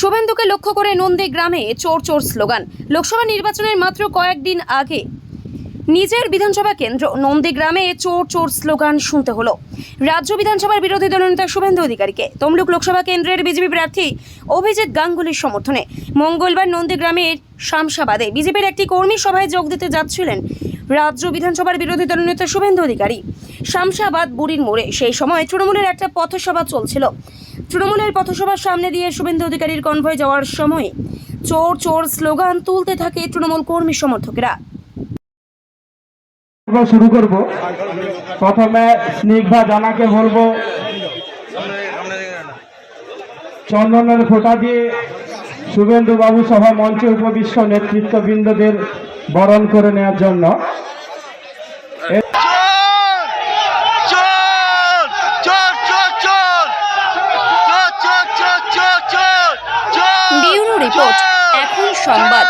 শুভেন্দুকে লক্ষ্য করে নন্দী গ্রামে চোর চোর স্লোগান। লোকসভা নির্বাচনের মাত্র কয়েকদিন আগে নিজের বিধানসভা কেন্দ্র নন্দীগ্রামে চোর চোর স্লোগান শুনতে হলো। রাজ্য বিধানসভার বিরোধী দলনেতা শুভেন্দু অধিকারীকে। তমলুক লোকসভা কেন্দ্রের বিজেপি প্রার্থী অভিজিৎ গাঙ্গুলির সমর্থনে মঙ্গলবার নন্দী নন্দীগ্রামের শামসাবাদে বিজেপির একটি কর্মী সভায় যোগ দিতে যাচ্ছিলেন রাজ্য বিধানসভার বিরোধী দলনেতা শুভেন্দু অধিকারী। শামসাবাদ বুড়ির মোড়ে। সেই সময় তৃণমূলের একটা পথসভা চলছিল। তৃণমূলের পথসভার সামনে দিয়ে শুভেন্দু অধিকারীর কনভয় যাওয়ার সময় চোর চোর স্লোগান তুলতে থাকে তৃণমূল কর্মী সমর্থকেরা। শুরু করব। প্রথমে স্নিগ্ধা জানাকে বলব। চন্দনের ফোঁটা দিয়ে শুভেন্দু বাবু সভা মঞ্চে উপবিষ্ট নেতৃত্ববৃন্দদের বরণ করে নেওয়ার জন্য। রিপোর্ট। এখন সংবাদ।